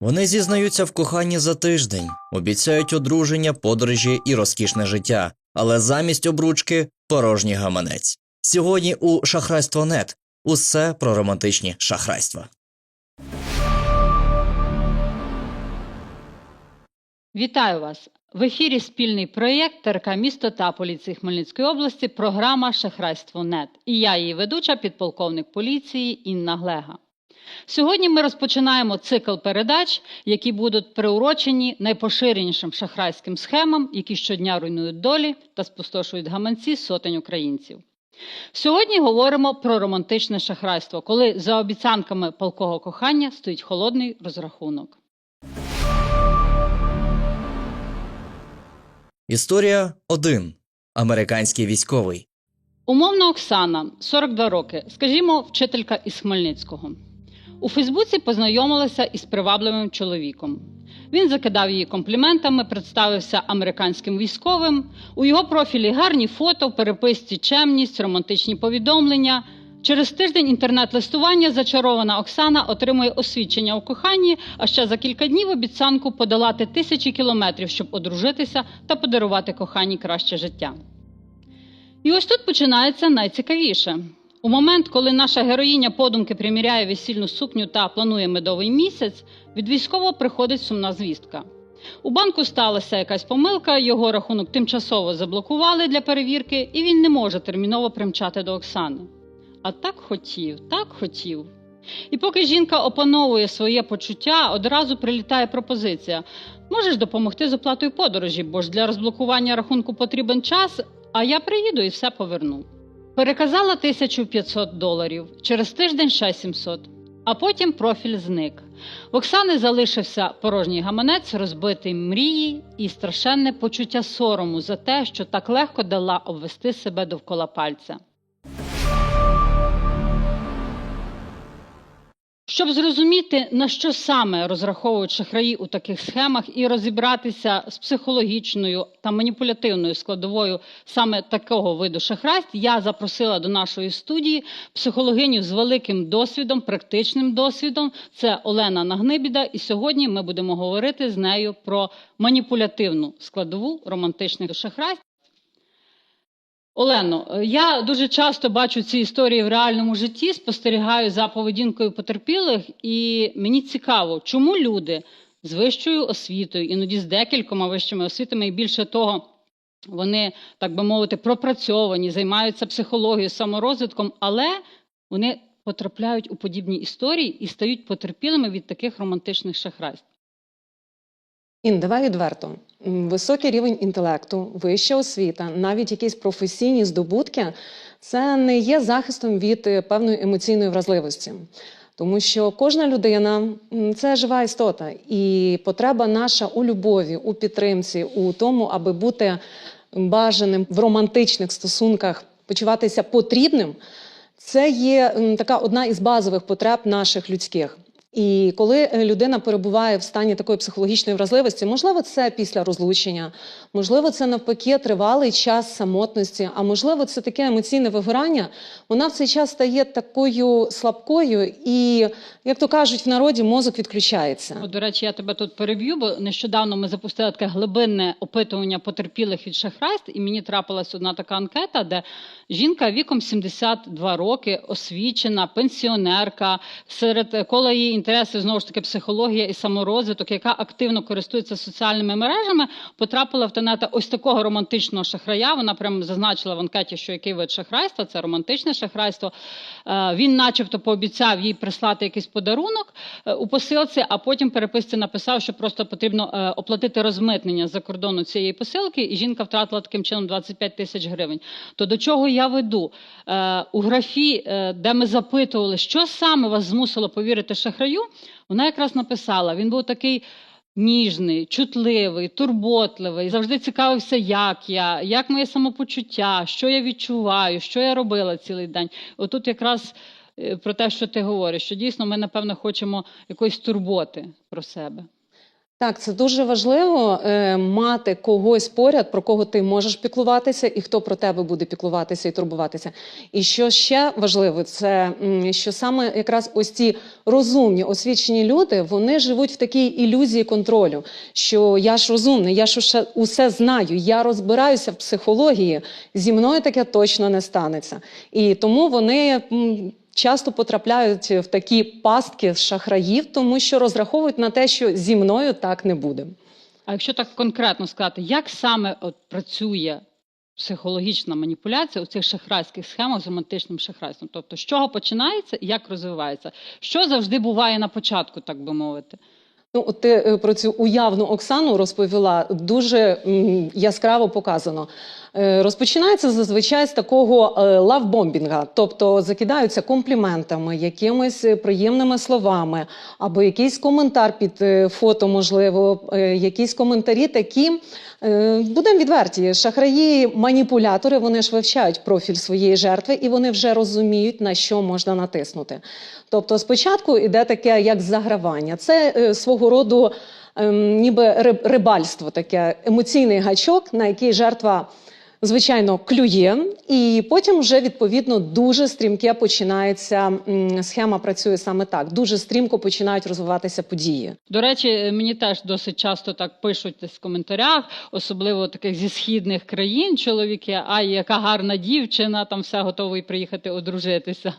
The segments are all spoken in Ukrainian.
Вони зізнаються в коханні за тиждень, обіцяють одруження, подорожі і розкішне життя, але замість обручки порожній гаманець. Сьогодні у Шахрайство Нет усе про романтичні шахрайства. Вітаю вас! В ефірі спільний проєкт ТРК місто та поліції Хмельницької області. Програма Шахрайство НЕТ. І я її ведуча, підполковник поліції Інна Глега. Сьогодні ми розпочинаємо цикл передач, які будуть приурочені найпоширенішим шахрайським схемам, які щодня руйнують долі та спустошують гаманці сотень українців. Сьогодні говоримо про романтичне шахрайство, коли за обіцянками палкого кохання стоїть холодний розрахунок. Історія 1. Американський військовий. Умовна Оксана, 42 роки, скажімо, вчителька із Хмельницького. У Фейсбуці познайомилася із привабливим чоловіком. Він закидав її компліментами, представився американським військовим. У його профілі гарні фото, в переписці чемність, романтичні повідомлення. Через тиждень інтернет-листування зачарована Оксана отримує освідчення у коханні, а ще за кілька днів обіцянку подолати тисячі кілометрів, щоб одружитися та подарувати коханій краще життя. І ось тут починається найцікавіше. У момент, коли наша героїня подумки приміряє весільну сукню та планує медовий місяць, від військового приходить сумна звістка. У банку сталася якась помилка, його рахунок тимчасово заблокували для перевірки, і він не може терміново примчати до Оксани. А так хотів, так хотів. І поки жінка опановує своє почуття, одразу прилітає пропозиція: можеш допомогти з оплатою подорожі, бо ж для розблокування рахунку потрібен час, а я приїду і все поверну. Переказала 1500 доларів, через тиждень ще 700. А потім профіль зник. В Оксани залишився порожній гаманець, розбитий мрії і страшенне почуття сорому за те, що так легко дала обвести себе довкола пальця. Щоб зрозуміти, на що саме розраховують шахраї у таких схемах, і розібратися з психологічною та маніпулятивною складовою саме такого виду шахрайств, я запросила до нашої студії психологиню з великим досвідом, практичним досвідом. Це Олена Нагнибіда. І сьогодні ми будемо говорити з нею про маніпулятивну складову романтичних шахрайств. Олено, я дуже часто бачу ці історії в реальному житті, спостерігаю за поведінкою потерпілих, і мені цікаво, чому люди з вищою освітою, іноді з декількома вищими освітами, і більше того, вони, так би мовити, пропрацьовані, займаються психологією, саморозвитком, але вони потрапляють у подібні історії і стають потерпілими від таких романтичних шахрайств. Ін, давай відверто. Високий рівень інтелекту, вища освіта, навіть якісь професійні здобутки це не є захистом від е, певної емоційної вразливості. Тому що кожна людина це жива істота, і потреба наша у любові, у підтримці, у тому, аби бути бажаним в романтичних стосунках, почуватися потрібним, це є така одна із базових потреб наших людських. І коли е, людина перебуває в стані такої психологічної вразливості, можливо, це після розлучення, можливо, це навпаки тривалий час самотності, а можливо, це таке емоційне вигорання. Вона в цей час стає такою слабкою, і, як то кажуть, в народі мозок відключається. От, до речі, я тебе тут переб'ю, бо нещодавно ми запустили таке глибинне опитування потерпілих від шахрайств, і мені трапилась одна така анкета, де жінка віком 72 роки, освічена, пенсіонерка, серед кола її інтереси знову ж таки психологія і саморозвиток, яка активно користується соціальними мережами, потрапила в тенета ось такого романтичного шахрая. Вона прямо зазначила в анкеті, що який вид шахрайства це романтичне шахрайство. Е, Він, начебто, пообіцяв їй прислати якийсь подарунок е, у посилці, а потім переписці написав, що просто потрібно е, оплатити розмитнення за кордону цієї посилки, і жінка втратила таким чином 25 тисяч гривень. То до чого я веду? У графі, де ми запитували, що саме вас змусило повірити шахраю, вона якраз написала: він був такий. Ніжний, чутливий, турботливий, завжди цікавився, як я, як моє самопочуття, що я відчуваю, що я робила цілий день. Отут якраз е, про те, що ти говориш, що дійсно ми, напевно, хочемо якоїсь турботи про себе. Так, це дуже важливо е, мати когось поряд, про кого ти можеш піклуватися, і хто про тебе буде піклуватися і турбуватися. І що ще важливо, це що саме якраз ось ці розумні, освічені люди, вони живуть в такій ілюзії контролю, що я ж розумний, я ж усе, знаю, я розбираюся в психології. Зі мною таке точно не станеться. І тому вони. Часто потрапляють в такі пастки з шахраїв, тому що розраховують на те, що зі мною так не буде. А якщо так конкретно сказати, як саме от працює психологічна маніпуляція у цих шахрайських схемах з романтичним шахрайством? Тобто, з чого починається і як розвивається? Що завжди буває на початку, так би мовити? Ну, от ти е, про цю уявну Оксану розповіла дуже м, яскраво показано. Е, Розпочинається зазвичай з такого е, лавбомбінга, тобто закидаються компліментами, якимись е, приємними словами, або якийсь коментар під фото, можливо, якісь коментарі такі. Будемо відверті, шахраї, маніпулятори, вони ж вивчають профіль своєї жертви і вони вже розуміють, на що можна натиснути. Тобто, спочатку йде таке як загравання. Це свого роду ем, ніби риб- рибальство, таке емоційний гачок, на який жертва. Звичайно, клює, і потім вже відповідно дуже стрімке починається схема. Працює саме так. Дуже стрімко починають розвиватися події. До речі, мені теж досить часто так пишуть в коментарях, особливо таких зі східних країн чоловіки. Ай, яка гарна дівчина, там все готовий приїхати одружитися.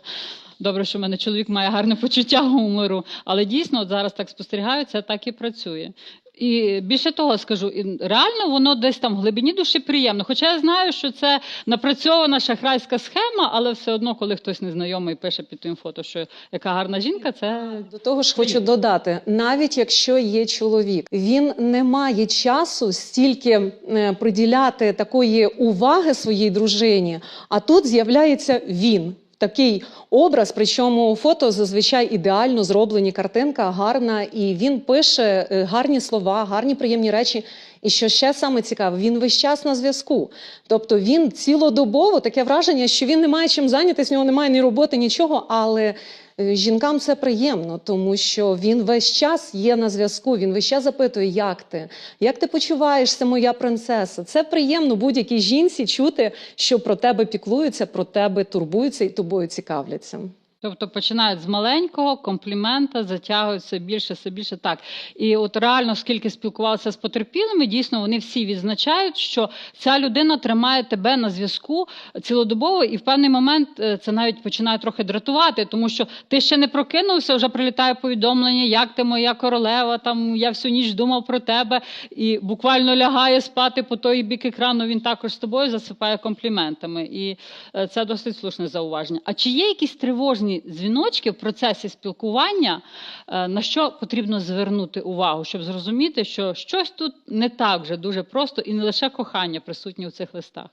Добре, що в мене чоловік має гарне почуття гумору, але дійсно от зараз так спостерігаю, це так і працює. І більше того скажу, і реально воно десь там в глибині душі приємно. Хоча я знаю, що це напрацьована шахрайська схема, але все одно, коли хтось незнайомий пише під тим фото, що яка гарна жінка, це До того ж, хочу додати: навіть якщо є чоловік, він не має часу стільки е, приділяти такої уваги своїй дружині, а тут з'являється він. Такий образ, причому фото зазвичай ідеально зроблені, картинка гарна, і він пише е, гарні слова, гарні приємні речі. І що ще саме цікаве, він весь час на зв'язку. Тобто він цілодобово таке враження, що він не має чим зайнятися, в нього немає ні роботи, нічого. Але жінкам це приємно, тому що він весь час є на зв'язку. Він весь час запитує, як ти, як ти почуваєшся, моя принцеса. Це приємно будь-якій жінці чути, що про тебе піклуються, про тебе турбуються і тобою цікавляться. Тобто починають з маленького комплімента, затягують все більше, все більше так. І от реально, скільки спілкувалися з потерпілими, дійсно вони всі відзначають, що ця людина тримає тебе на зв'язку цілодобово, і в певний момент е, це навіть починає трохи дратувати, тому що ти ще не прокинувся, вже прилітає повідомлення, як ти моя королева, там я всю ніч думав про тебе, і буквально лягає спати по той бік екрану. Він також з тобою засипає компліментами. І е, це досить слушне зауваження. А чи є якісь тривожні дзвіночки в процесі спілкування, е, на що потрібно звернути увагу, щоб зрозуміти, що щось тут не так вже дуже просто і не лише кохання присутнє у цих листах?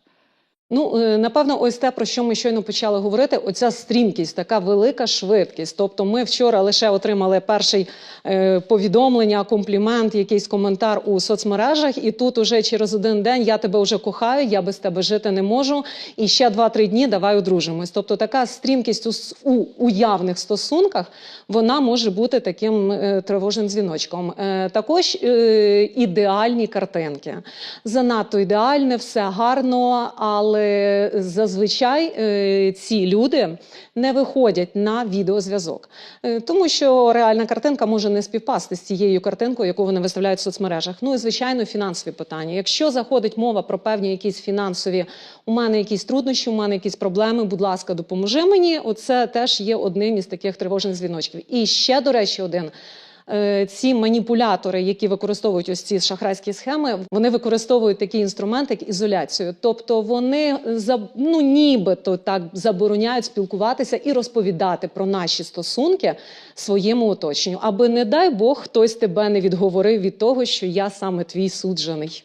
Ну, е, напевно, ось те, про що ми щойно почали говорити, оця стрімкість, така велика швидкість. Тобто, ми вчора лише отримали перший е, повідомлення, комплімент, якийсь коментар у соцмережах, і тут уже через один день я тебе вже кохаю, я без тебе жити не можу. І ще два-три дні давай одружимось. Тобто, така стрімкість у, у уявних стосунках вона може бути таким е, тривожним дзвіночком. Е, також е, ідеальні картинки. Занадто ідеальне, все гарно, але зазвичай е, ці люди не виходять на відеозв'язок, Е, тому що реальна картинка може не співпасти з цією картинкою, яку вони виставляють в соцмережах. Ну і звичайно, фінансові питання. Якщо заходить мова про певні якісь фінансові, у мене якісь труднощі, у мене якісь проблеми, будь ласка, допоможи мені. Оце теж є одним із таких тривожних дзвіночків. І ще, до речі, один. Е, Ці маніпулятори, які використовують ось ці шахрайські схеми, вони використовують такий інструмент, як ізоляцію. Тобто вони за ну нібито так забороняють спілкуватися і розповідати про наші стосунки своєму оточенню, аби не дай Бог хтось тебе не відговорив від того, що я саме твій суджений.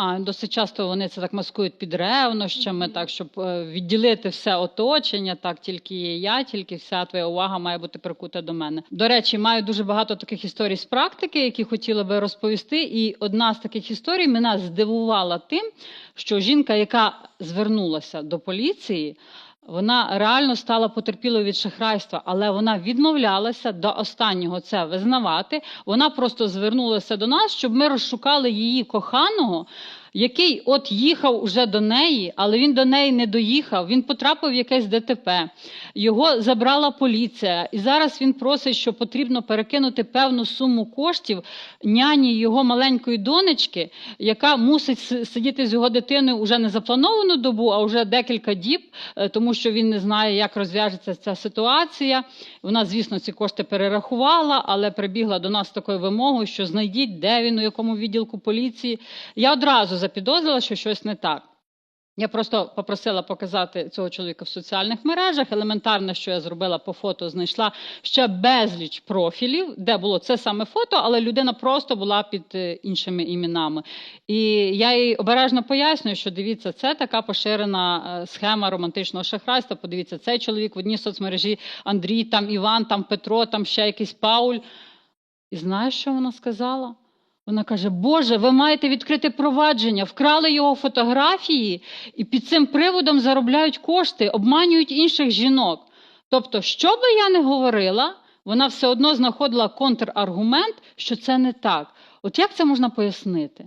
А досить часто вони це так маскують під ревнощами, так щоб е, відділити все оточення, так тільки є я, тільки вся твоя увага має бути прикута до мене. До речі, маю дуже багато таких історій з практики, які хотіла би розповісти. І одна з таких історій мене здивувала тим, що жінка, яка звернулася до поліції. Вона реально стала потерпілою від шахрайства, але вона відмовлялася до останнього це визнавати. Вона просто звернулася до нас, щоб ми розшукали її коханого, який от їхав уже до неї, але він до неї не доїхав. Він потрапив в якесь ДТП. Його забрала поліція, і зараз він просить, що потрібно перекинути певну суму коштів няні його маленької донечки, яка мусить сидіти з його дитиною уже не заплановану добу, а вже декілька діб, е, тому що він не знає, як розв'яжеться ця ситуація. Вона, звісно, ці кошти перерахувала, але прибігла до нас такою вимогою, що знайдіть, де він, у якому відділку поліції. Я одразу запідозрила, що щось не так. Я просто попросила показати цього чоловіка в соціальних мережах. Елементарне, що я зробила по фото, знайшла ще безліч профілів, де було це саме фото, але людина просто була під е, іншими іменами. І я їй обережно пояснюю, що дивіться, це така поширена е, схема романтичного шахрайства. Подивіться, цей чоловік в одній соцмережі Андрій, там Іван, там Петро, там ще якийсь Пауль. І знаєш, що вона сказала? Вона каже: Боже, ви маєте відкрити провадження, вкрали його фотографії і під цим приводом заробляють кошти, обманюють інших жінок. Тобто, що би я не говорила, вона все одно знаходила контраргумент, що це не так. От як це можна пояснити?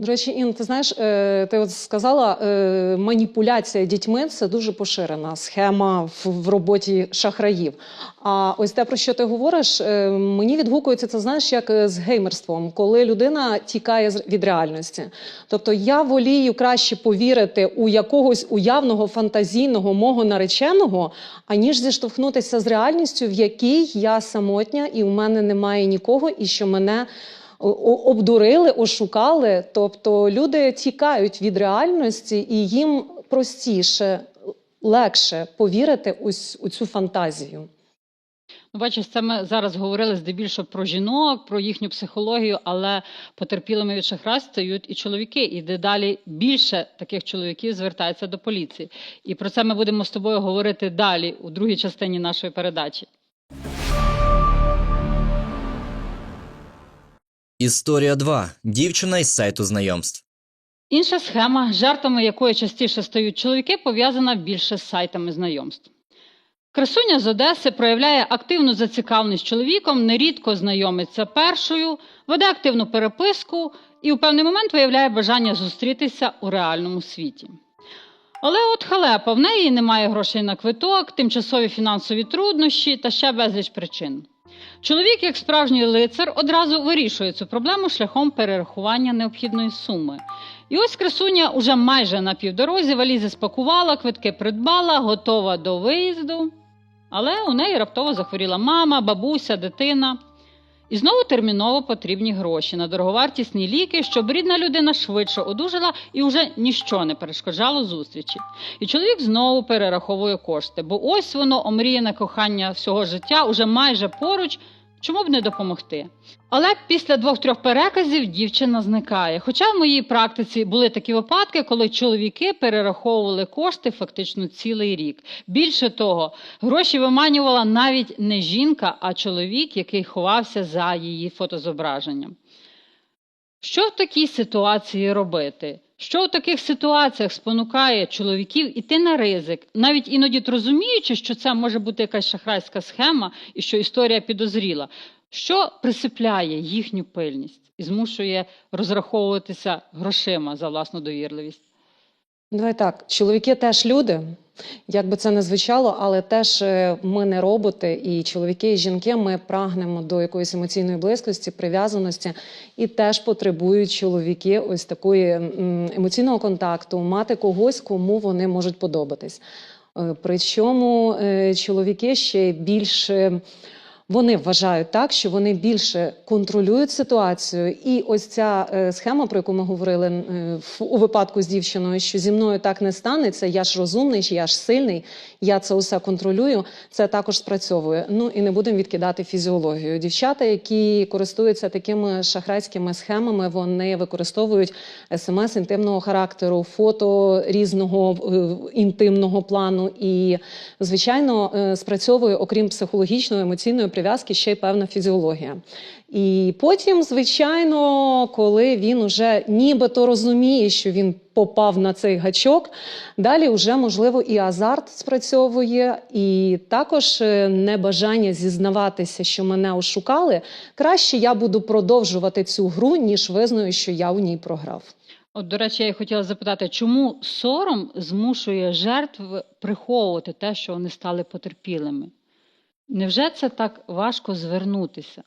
До речі, Ін, ти знаєш, е, ти от сказала, е, маніпуляція дітьми це дуже поширена схема в, роботі шахраїв. А ось те, про що ти говориш, е, мені відгукується це, знаєш, як з геймерством, коли людина тікає від реальності. Тобто я волію краще повірити у якогось уявного фантазійного мого нареченого, аніж зіштовхнутися з реальністю, в якій я самотня і у мене немає нікого, і що мене обдурили, ошукали. Тобто люди тікають від реальності, і їм простіше, легше повірити ось у цю фантазію. Ну, бачиш, це ми зараз говорили здебільшого про жінок, про їхню психологію, але потерпілими від шахрайств стають і чоловіки. І дедалі більше таких чоловіків звертається до поліції. І про це ми будемо з тобою говорити далі у другій частині нашої передачі. Історія 2. Дівчина із сайту знайомств. Інша схема, жертвами якої частіше стають чоловіки, пов'язана більше з сайтами знайомств. Красуня з Одеси проявляє активну зацікавленість чоловіком, нерідко знайомиться першою, веде активну переписку і у певний момент виявляє бажання зустрітися у реальному світі. Але от халепа, в неї немає грошей на квиток, тимчасові фінансові труднощі та ще безліч причин. Чоловік, як справжній лицар, одразу вирішує цю проблему шляхом перерахування необхідної суми. І ось красуня уже майже на півдорозі валізи спакувала, квитки придбала, готова до виїзду. Але у неї раптово захворіла мама, бабуся, дитина. І знову терміново потрібні гроші на дороговартісні ліки, щоб рідна людина швидше одужала і вже ніщо не перешкоджало зустрічі. І чоловік знову перераховує кошти, бо ось воно омріяне кохання всього життя уже майже поруч. Чому б не допомогти? Але після двох-трьох переказів дівчина зникає. Хоча в моїй практиці були такі випадки, коли чоловіки перераховували кошти фактично цілий рік. Більше того, гроші виманювала навіть не жінка, а чоловік, який ховався за її фотозображенням. Що в такій ситуації робити? Що в таких ситуаціях спонукає чоловіків іти на ризик, навіть іноді розуміючи, що це може бути якась шахрайська схема і що історія підозріла, що присипляє їхню пильність і змушує розраховуватися грошима за власну довірливість? Давай так, чоловіки теж люди. Як би це не звучало, але теж е, ми не роботи, і чоловіки і жінки ми прагнемо до якоїсь емоційної близькості, прив'язаності, і теж потребують чоловіки ось такої емоційного контакту, мати когось, кому вони можуть подобатись. Е, Причому е, чоловіки ще більше. Вони вважають так, що вони більше контролюють ситуацію, і ось ця е, схема, про яку ми говорили е, у випадку з дівчиною, що зі мною так не станеться, я ж розумний, я ж сильний, я це усе контролюю. Це також спрацьовує. Ну і не будемо відкидати фізіологію. Дівчата, які користуються такими шахрайськими схемами, вони використовують смс інтимного характеру, фото різного е, інтимного плану. І, звичайно, спрацьовує, окрім психологічної, емоційної прив'язки ще й певна фізіологія. І потім, звичайно, коли він уже нібито розуміє, що він попав на цей гачок, далі вже можливо і азарт спрацьовує, і також е, небажання зізнаватися, що мене ошукали. Краще я буду продовжувати цю гру, ніж визнаю, що я у ній програв. От, до речі, я хотіла запитати, чому сором змушує жертв приховувати те, що вони стали потерпілими? Невже це так важко звернутися?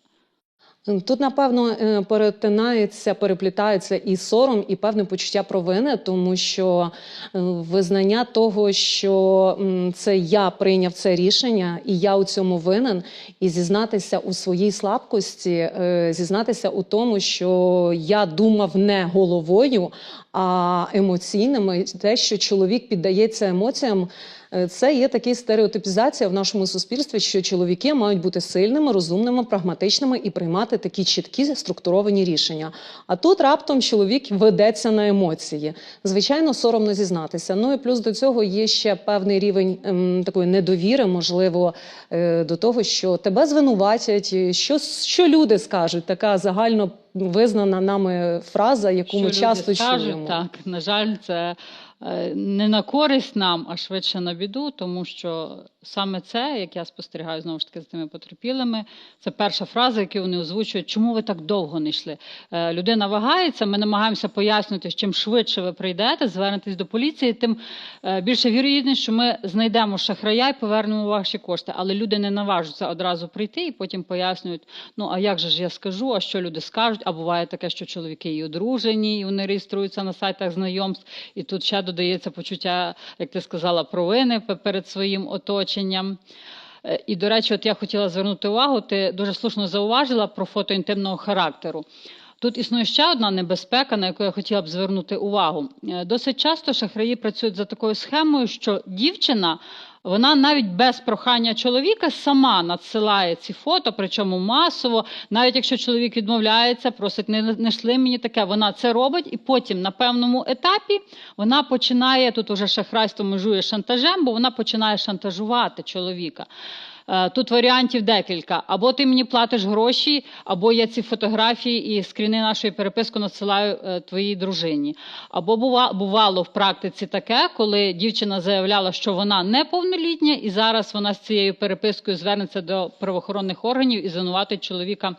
Тут, напевно, е, перетинається, переплітається і сором, і певне почуття провини, тому що е, визнання того, що це я прийняв це рішення, і я у цьому винен, і зізнатися у своїй слабкості, е, зізнатися у тому, що я думав не головою, а емоційними, те, що чоловік піддається емоціям. Е, Це є така стереотипізація в нашому суспільстві, що чоловіки мають бути сильними, розумними, прагматичними і приймати такі чіткі структуровані рішення. А тут раптом чоловік ведеться на емоції. Звичайно, соромно зізнатися. Ну і плюс до цього є ще певний рівень ем, такої недовіри, можливо, е, до того, що тебе звинуватять, що, що люди скажуть. Така загально визнана нами фраза, яку ми часто скажуть, чуємо. Так, на жаль, це е, не на користь нам, а швидше на біду, тому що саме це, як я спостерігаю знову ж таки з тими потерпілими, це перша фраза, яку вони озвучують, чому ви так довго не йшли. Е, Людина вагається, ми намагаємося пояснити, чим швидше ви прийдете, звернетесь до поліції, тим е, більше вірогідність, що ми знайдемо шахрая і повернемо ваші кошти. Але люди не наважуються одразу прийти і потім пояснюють: ну а як же ж я скажу, а що люди скажуть? А буває таке, що чоловіки і одружені, і вони реєструються на сайтах знайомств, і тут ще додається почуття, як ти сказала, провини перед своїм оточенням. Е, І, до речі, от я хотіла звернути увагу, ти дуже слушно зауважила про фото інтимного характеру. Тут існує ще одна небезпека, на яку я хотіла б звернути увагу. Е, Досить часто шахраї працюють за такою схемою, що дівчина вона навіть без прохання чоловіка сама надсилає ці фото, причому масово. Навіть якщо чоловік відмовляється, просить не, не шли мені таке, вона це робить, і потім на певному етапі вона починає тут уже шахрайство межує шантажем, бо вона починає шантажувати чоловіка. Е, Тут варіантів декілька. Або ти мені платиш гроші, або я ці фотографії і скріни нашої переписки надсилаю е, твоїй дружині. Або бувало в практиці таке, коли дівчина заявляла, що вона неповнолітня, і зараз вона з цією перепискою звернеться до правоохоронних органів і звинуватить чоловіка.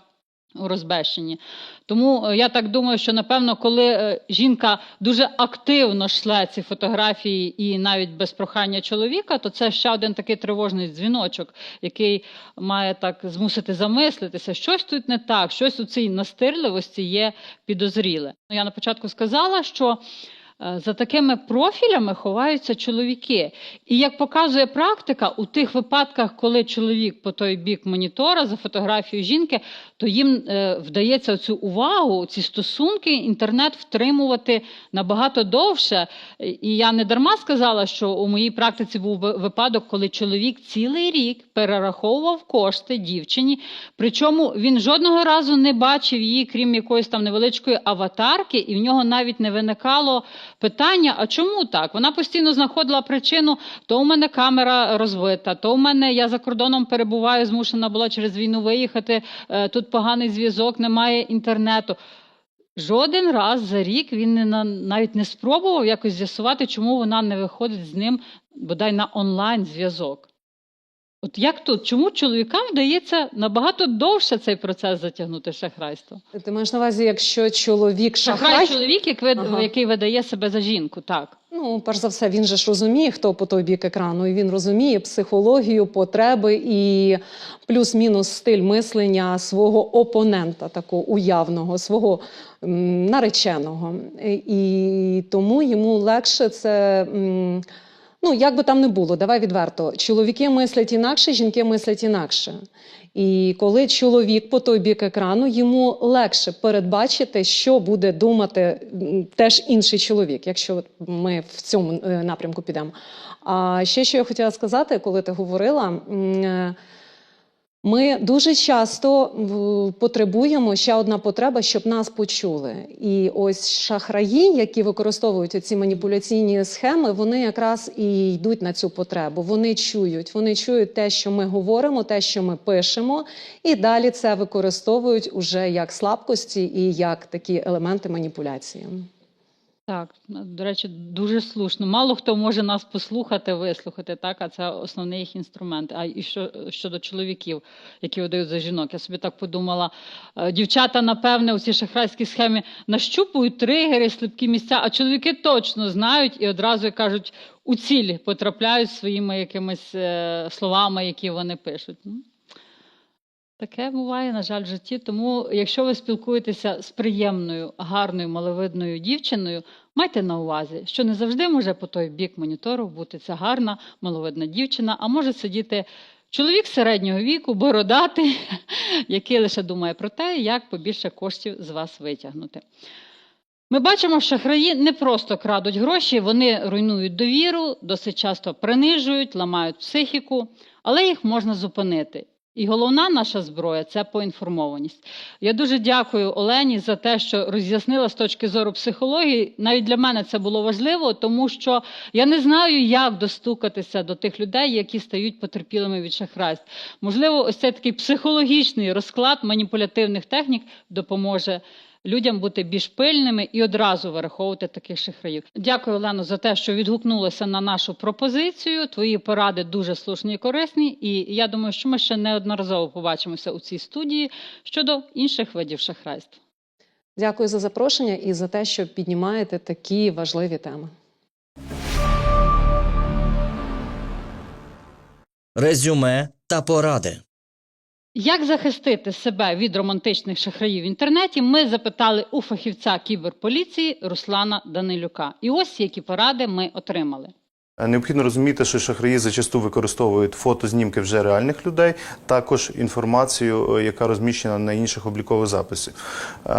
У розбещенні. Тому е, я так думаю, що напевно, коли е, жінка дуже активно шле ці фотографії і навіть без прохання чоловіка, то це ще один такий тривожний дзвіночок, який має так змусити замислитися, щось тут не так, щось у цій настирливості є підозріле. Ну, Я на початку сказала, що за такими профілями ховаються чоловіки. І як показує практика, у тих випадках, коли чоловік по той бік монітора за фотографією жінки, то їм е, вдається цю увагу, ці стосунки, інтернет втримувати набагато довше. І я не дарма сказала, що у моїй практиці був ви- випадок, коли чоловік цілий рік перераховував кошти дівчині. Причому він жодного разу не бачив її, крім якоїсь там невеличкої аватарки, і в нього навіть не виникало питання: а чому так? Вона постійно знаходила причину: то у мене камера розбита, то у мене я за кордоном перебуваю, змушена була через війну виїхати. е, Тут поганий зв'язок, немає інтернету. Жоден раз за рік він не на- навіть не спробував якось з'ясувати, чому вона не виходить з ним бодай на онлайн зв'язок. От як тут? Чому чоловікам вдається набагато довше цей процес затягнути шахрайство? Ти маєш на увазі, якщо чоловік Шахрай шахрай, чоловік, як ви- Ага. який видає себе за жінку, так. Ну, перш за все, він же ж розуміє, хто по той бік екрану, і він розуміє психологію, потреби і плюс-мінус стиль мислення свого опонента, такого уявного, свого м, нареченого. І, і тому йому легше це. м, Ну, як би там не було, давай відверто. Чоловіки мислять інакше, жінки мислять інакше. І коли чоловік по той бік екрану, йому легше передбачити, що буде думати теж інший чоловік, якщо ми в цьому е, напрямку підемо. А ще що я хотіла сказати, коли ти говорила. Ми дуже часто потребуємо ще одна потреба, щоб нас почули. І ось шахраї, які використовують ці маніпуляційні схеми, вони якраз і йдуть на цю потребу. Вони чують, вони чують те, що ми говоримо, те, що ми пишемо, і далі це використовують уже як слабкості і як такі елементи маніпуляції. Так, до речі, дуже слушно. Мало хто може нас послухати, вислухати, так, а це основний їх інструмент. А і що щодо чоловіків, які видають за жінок, я собі так подумала. е, Дівчата, напевне, у цій шахрайській схемі нащупують тригери, слабкі місця, а чоловіки точно знають і одразу кажуть, у цілі потрапляють своїми якимись е, словами, які вони пишуть. Таке буває, на жаль, в житті. Тому, якщо ви спілкуєтеся з приємною, гарною, маловидною дівчиною, майте на увазі, що не завжди може по той бік монітору бути ця гарна, маловидна дівчина, а може сидіти чоловік середнього віку, бородатий, який лише думає про те, як побільше коштів з вас витягнути. Ми бачимо, що шахраї не просто крадуть гроші, вони руйнують довіру, досить часто принижують, ламають психіку, але їх можна зупинити. І головна наша зброя це поінформованість. Я дуже дякую Олені за те, що роз'яснила з точки зору психології. Навіть для мене це було важливо, тому що я не знаю, як достукатися до тих людей, які стають потерпілими від шахрайств. Можливо, ось цей такий психологічний розклад маніпулятивних технік допоможе людям бути більш пильними і одразу вираховувати таких шахраїв. Дякую, Олено, за те, що відгукнулася на нашу пропозицію. Твої поради дуже слушні і корисні. І я думаю, що ми ще неодноразово побачимося у цій студії щодо інших видів шахрайств. Дякую за запрошення і за те, що піднімаєте такі важливі теми. резюме та поради. Як захистити себе від романтичних шахраїв в інтернеті? Ми запитали у фахівця кіберполіції Руслана Данилюка. І ось які поради ми отримали. Е, Необхідно розуміти, що шахраї зачасту використовують фотознімки вже реальних людей, також інформацію, е, яка розміщена на інших облікових записах. Е,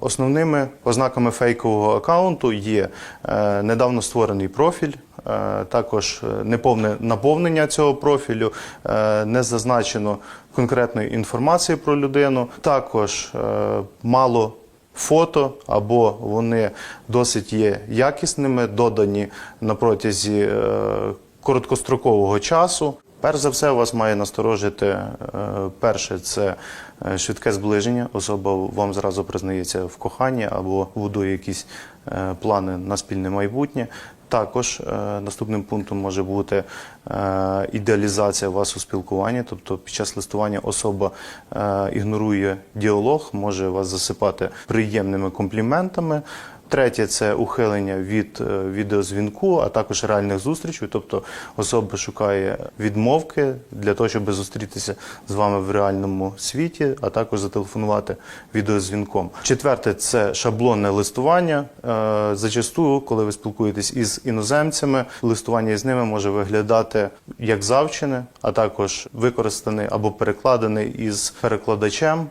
Основними ознаками фейкового аккаунту є недавно створений профіль, також неповне наповнення цього профілю, не зазначено конкретної інформації про людину, також мало фото, або вони досить є якісними, додані на протязі е, короткострокового часу. Перш за все, вас має насторожити е, перше це швидке зближення. Особа вам зразу признається в коханні або будує якісь е, плани на спільне майбутнє. Також е, наступним пунктом може бути е, ідеалізація вас у спілкуванні, тобто під час листування особа е, ігнорує діалог, може вас засипати приємними компліментами. Третє це ухилення від е, відеозвінку, а також реальних зустрічей. Тобто особа шукає відмовки для того, щоб зустрітися з вами в реальному світі, а також зателефонувати відеозвінком. Четверте це шаблонне листування. Е, Зачасту, коли ви спілкуєтесь із іноземцями, листування з ними може виглядати як завчене, а також використаний або перекладений із перекладачем.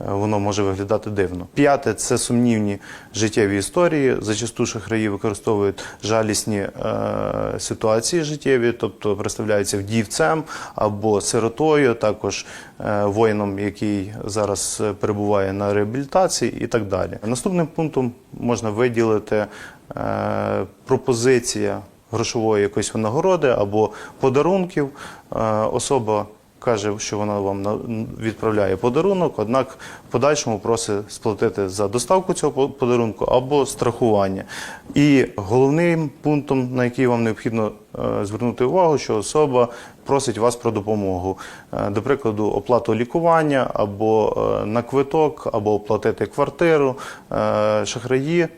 Е, Воно може виглядати дивно. П'яте це сумнівні життєві історії. Зачасту шахраї використовують жалісні е, ситуації життєві, тобто представляються вдівцем або сиротою, також е, воїном, який зараз перебуває на реабілітації, і так далі. Наступним пунктом можна виділити е, пропозиція грошової якоїсь винагороди або подарунків. Е, особа каже, що вона вам відправляє подарунок, однак в подальшому просить сплатити за доставку цього подарунку або страхування. І головним пунктом, на який вам необхідно е, звернути увагу, що особа просить вас про допомогу. Е, До прикладу, оплату лікування або е, на квиток, або оплатити квартиру. Шахраї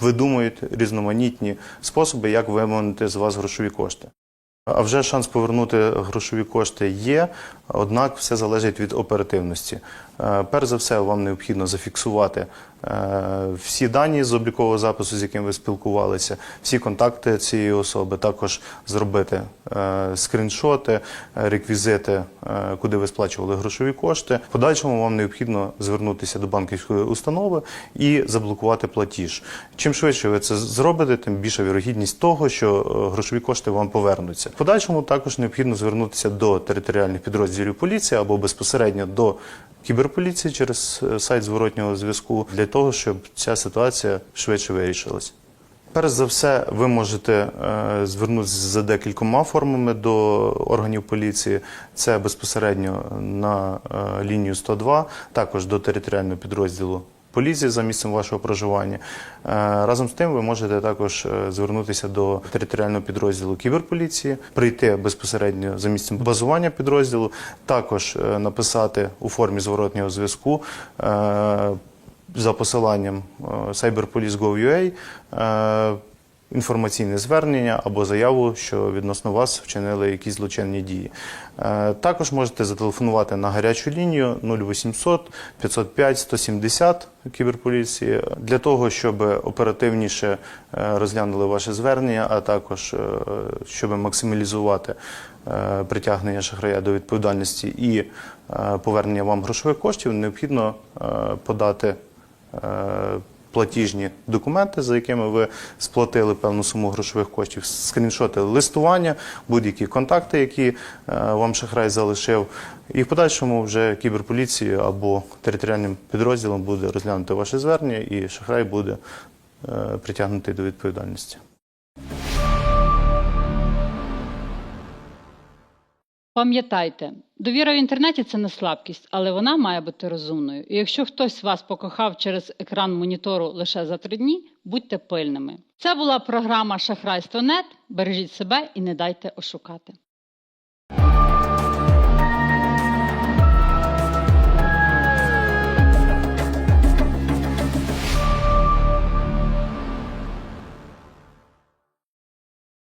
видумують різноманітні способи, як виманити з вас грошові кошти. А вже шанс повернути грошові кошти є, однак все залежить від оперативності. Е, Перш за все, вам необхідно зафіксувати всі дані з облікового запису, з яким ви спілкувалися, всі контакти цієї особи, також зробити е, скріншоти, е, реквізити, е, куди ви сплачували грошові кошти. В подальшому вам необхідно звернутися до банківської установи і заблокувати платіж. Чим швидше ви це зробите, тим більша вірогідність того, що е, грошові кошти вам повернуться. В подальшому також необхідно звернутися до територіальних підрозділів поліції або безпосередньо до кіберполіції через е, сайт зворотнього зв'язку для того, щоб ця ситуація швидше вирішилась. Перш за все, ви можете е, звернутися за декількома формами до органів поліції. Це безпосередньо на е, лінію 102, також до територіального підрозділу поліції за місцем вашого проживання. Е, разом з тим, ви можете також е, звернутися до територіального підрозділу кіберполіції, прийти безпосередньо за місцем базування підрозділу, також е, написати у формі зворотнього зв'язку. за посиланням cyberpolice.gov.ua інформаційне звернення або заяву, що відносно вас вчинили якісь злочинні дії. Е, Також можете зателефонувати на гарячу лінію 0800 505 170 кіберполіції для того, щоб оперативніше е, розглянули ваше звернення, а також е, щоб максималізувати притягнення шахрая до відповідальності і повернення вам грошових коштів, необхідно подати платіжні документи, за якими ви сплатили певну суму грошових коштів, скріншоти листування, будь-які контакти, які е, вам шахрай залишив. І в подальшому вже кіберполіцією або територіальним підрозділом буде розглянути ваше звернення, і шахрай буде е, притягнутий до відповідальності. Пам'ятайте, довіра в інтернеті це не слабкість, але вона має бути розумною. І якщо хтось вас покохав через екран монітору лише за три дні, будьте пильними. Це була програма Шахрайство.нет. Бережіть себе і не дайте ошукати.